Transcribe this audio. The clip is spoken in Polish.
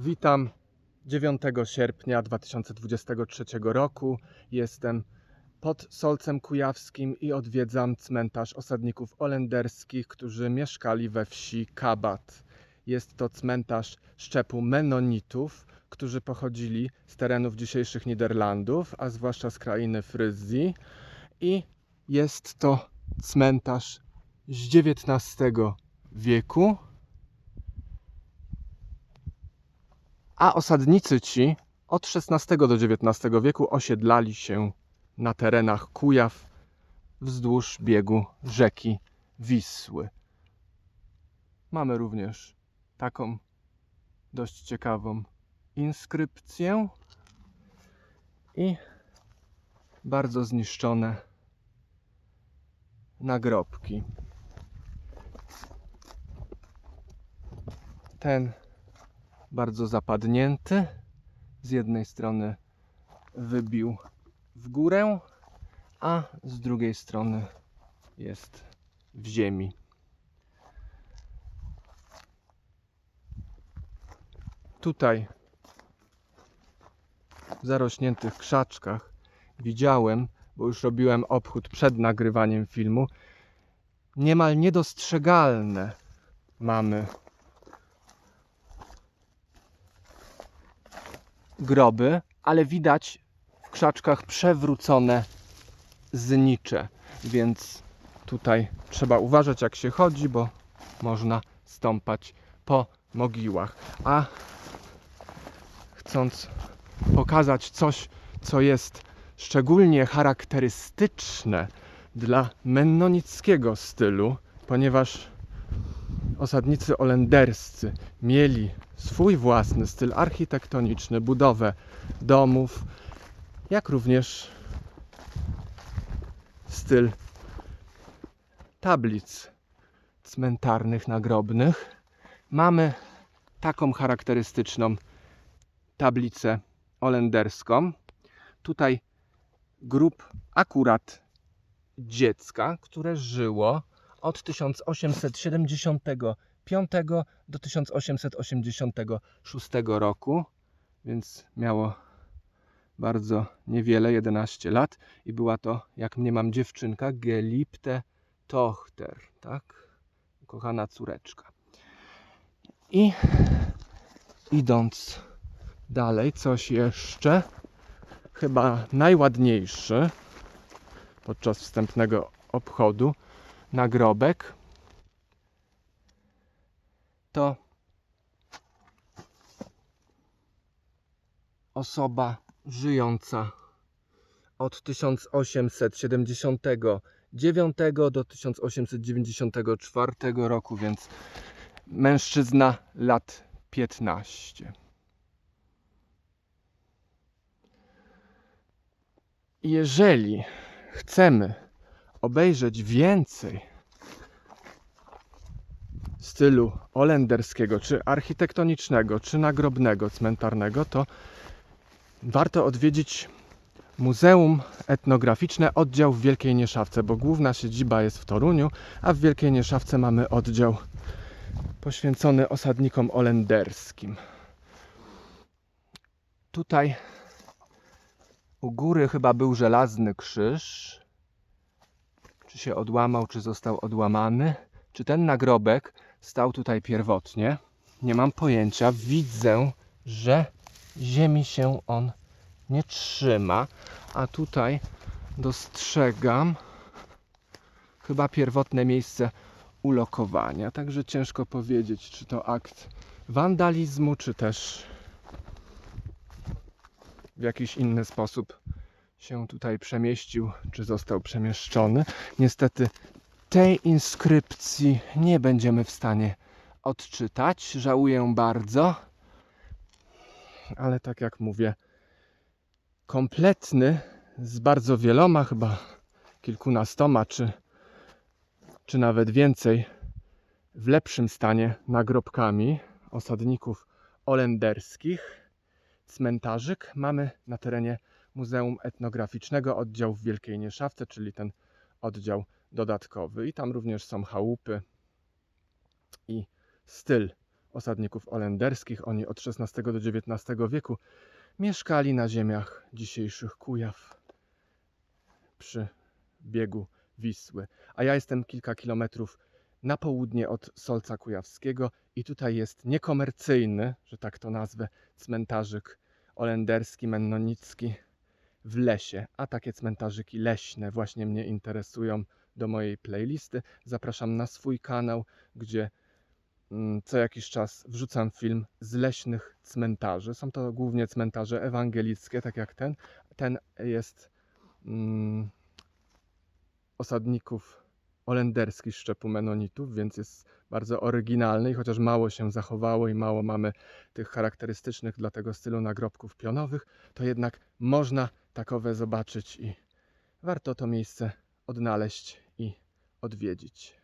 Witam 9 sierpnia 2023 roku. Jestem pod Solcem Kujawskim i odwiedzam cmentarz osadników holenderskich, którzy mieszkali we wsi Kabat. Jest to cmentarz szczepu Menonitów, którzy pochodzili z terenów dzisiejszych Niderlandów, a zwłaszcza z krainy Fryzji. I jest to cmentarz z XIX wieku. A osadnicy ci od XVI do XIX wieku osiedlali się na terenach Kujaw wzdłuż biegu rzeki Wisły. Mamy również taką dość ciekawą inskrypcję i bardzo zniszczone nagrobki. Ten bardzo zapadnięty. Z jednej strony wybił w górę, a z drugiej strony jest w ziemi. Tutaj w zarośniętych krzaczkach widziałem, bo już robiłem obchód przed nagrywaniem filmu, niemal niedostrzegalne mamy groby, ale widać w krzaczkach przewrócone znicze, więc tutaj trzeba uważać jak się chodzi, bo można stąpać po mogiłach. A chcąc pokazać coś, co jest szczególnie charakterystyczne dla mennonickiego stylu, ponieważ osadnicy holenderscy mieli swój własny styl architektoniczny, budowę domów, jak również styl tablic cmentarnych, nagrobnych. Mamy taką charakterystyczną tablicę holenderską. Tutaj grup akurat dziecka, które żyło od 1875 do 1886 roku, więc miało bardzo niewiele, 11 lat i była to, jak mnie mam dziewczynka, Geliebte Tochter, tak? Kochana córeczka. I idąc dalej, coś jeszcze, chyba najładniejszy podczas wstępnego obchodu, nagrobek to osoba żyjąca od 1879 do 1894 roku, więc mężczyzna lat 15. Jeżeli chcemy obejrzeć więcej stylu holenderskiego, czy architektonicznego, czy nagrobnego, cmentarnego, to warto odwiedzić Muzeum Etnograficzne oddział w Wielkiej Nieszawce, bo główna siedziba jest w Toruniu, a w Wielkiej Nieszawce mamy oddział poświęcony osadnikom holenderskim. Tutaj u góry chyba był żelazny krzyż. Czy się odłamał, czy został odłamany? Czy ten nagrobek stał tutaj pierwotnie? Nie mam pojęcia. Widzę, że ziemi się on nie trzyma, a tutaj dostrzegam chyba pierwotne miejsce ulokowania. Także ciężko powiedzieć, czy to akt wandalizmu, czy też w jakiś inny sposób się tutaj przemieścił, czy został przemieszczony. Niestety tej inskrypcji nie będziemy w stanie odczytać. Żałuję bardzo. Ale tak jak mówię, kompletny z bardzo wieloma, chyba kilkunastoma, czy, czy nawet więcej, w lepszym stanie nagrobkami osadników holenderskich. Cmentarzyk mamy na terenie Muzeum Etnograficznego, oddział w Wielkiej Nieszawce, czyli ten oddział dodatkowy. I tam również są chałupy i styl osadników holenderskich. Oni od XVI do XIX wieku mieszkali na ziemiach dzisiejszych Kujaw przy biegu Wisły. A ja jestem kilka kilometrów na południe od Solca Kujawskiego i tutaj jest niekomercyjny, że tak to nazwę, cmentarzyk holenderski, mennonicki w lesie. A takie cmentarzyki leśne właśnie mnie interesują do mojej playlisty. Zapraszam na swój kanał, gdzie mm, co jakiś czas wrzucam film z leśnych cmentarzy. Są to głównie cmentarze ewangelickie, tak jak ten. Ten jest mm, osadników holenderskich szczepu menonitów, więc jest bardzo oryginalny i chociaż mało się zachowało i mało mamy tych charakterystycznych dla tego stylu nagrobków pionowych, to jednak można takowe zobaczyć i warto to miejsce odnaleźć odwiedzić.